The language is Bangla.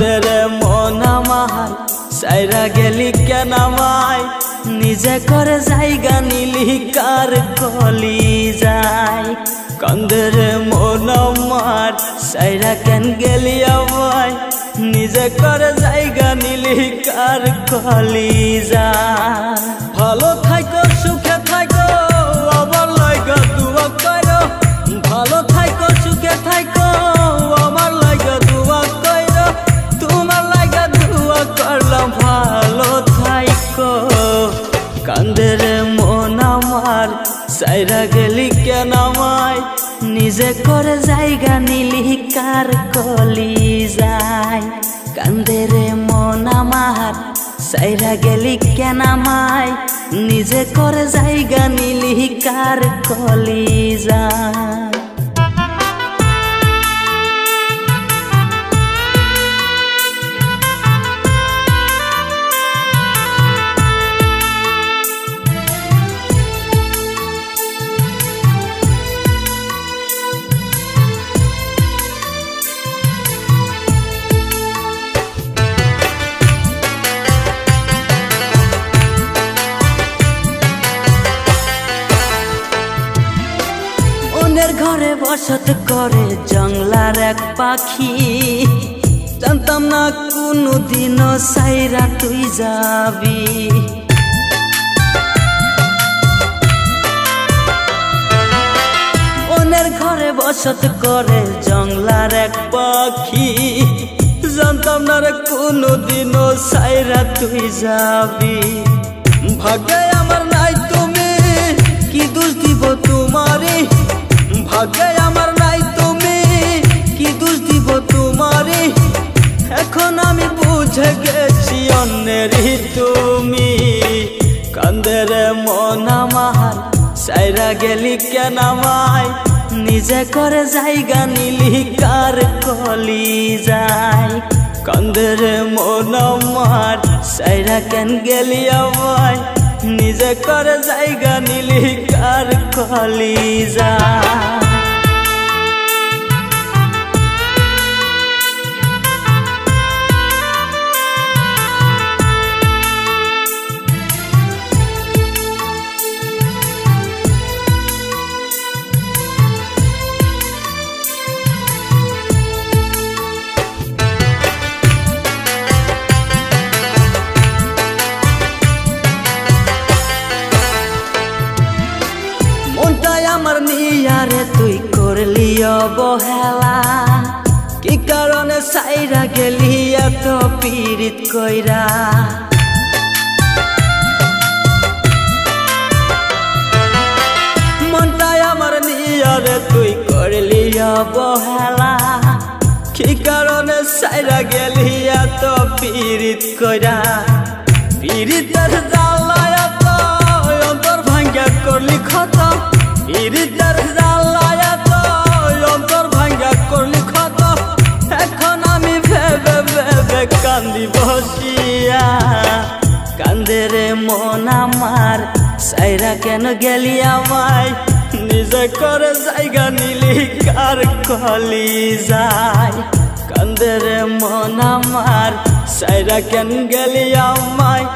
তোদের মন আমার সাইরা গেলি কেন মাই নিজে করে জায়গা নিলি, কার কলি যায়? কন্দের মন আমার, সাইরা কেন গেলি আমায়? নিজে করে জায়গা নিলি, কার কলি যায়? ভালো থাকো সুখে থাক নিজে করে জায়গা নিলি, কার কলি যায়? কান্দের মন আমার, সাইরা গেলি কেন নিজে করে জায়গা নিলি, কার কলি যায়? অন্যের ঘরে বসত করে জংলার এক পাখি। জানতাম না কোনো দিনও সাইরা তুই যাবি। অন্যের ঘরে বসত করে জংলার এক পাখি। জানতাম না রে কোনো দিনও সাইরা তুই যাবি। ভাগ্যে ভাগ্যে আমার নাই তুমি, কি দোষ দিব তোমারে এখন আমি বুঝে গেছি অন্যেরই তুমি। কান্দের মন আমার, সাইরা গেলি কেন আমায়? নিজে করে জায়গা নিলি, কার কলি যায়? কান্দের মন আমার, সাইরা কেন গেলি আমায়? নিজে করে জায়গা নিলি, কার কলি যায়? অবহেলা কি কারণে সাইরা গেলি এত পীড়িত কইরা? মনটাই আমার নিয়ারে তুই করলি অবহেলা কি কারণে সাইরা গেলি এত পীড়িত কইরা? পীড়িতের জ্বালায় অন্তর ভাঙ্গা করলি ক্ষত। পীড়িতের বসিয়া কান্দে রে মন আমার। সাইরা কেন গেলি আমায়? নিজে করে জায়গা নিলি, কার কলি যায়? কান্দে রে মন আমার, সাইরা কেন গেলি আমায়?